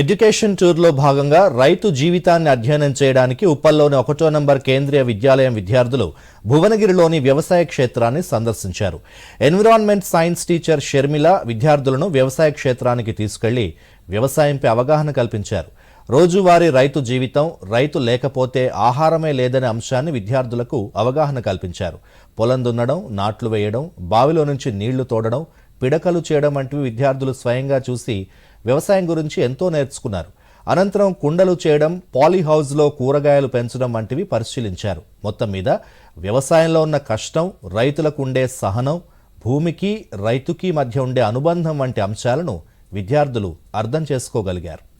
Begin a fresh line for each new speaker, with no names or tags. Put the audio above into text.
Education టూర్లో భాగంగా రైతు జీవితాన్ని అధ్యయనం చేయడానికి ఉప్పల్లోని ఒకటో నంబర్ కేంద్రీయ విద్యాలయం విద్యార్థులు భువనగిరిలోని వ్యవసాయ క్షేత్రాన్ని సందర్శించారు. ఎన్విరాన్మెంట్ సైన్స్ టీచర్ షర్మిల విద్యార్థులను వ్యవసాయ క్షేత్రానికి తీసుకెళ్ళి వ్యవసాయంపై అవగాహన కల్పించారు. రోజువారీ రైతు జీవితం రైతు లేకపోతే ఆహారమే లేదనే అంశాన్ని విద్యార్థులకు అవగాహన కల్పించారు. పొలం దున్నడం నాట్లు వేయడం బావిలో నుంచి నీళ్ళు తోడడం పిడకలు చేయడం వంటివి విద్యార్థులు స్వయంగా చూసి వ్యవసాయం గురించి ఎంతో నేర్చుకున్నారు. అనంతరం కుండలు చేయడం పాలీ హౌస్లో కూరగాయలు పెంచడం వంటివి పరిశీలించారు. మొత్తం మీద వ్యవసాయంలో ఉన్న కష్టం రైతులకు ఉండే సహనం భూమికి రైతుకి మధ్య ఉండే అనుబంధం వంటి అంశాలను విద్యార్థులు అర్థం చేసుకోగలిగారు.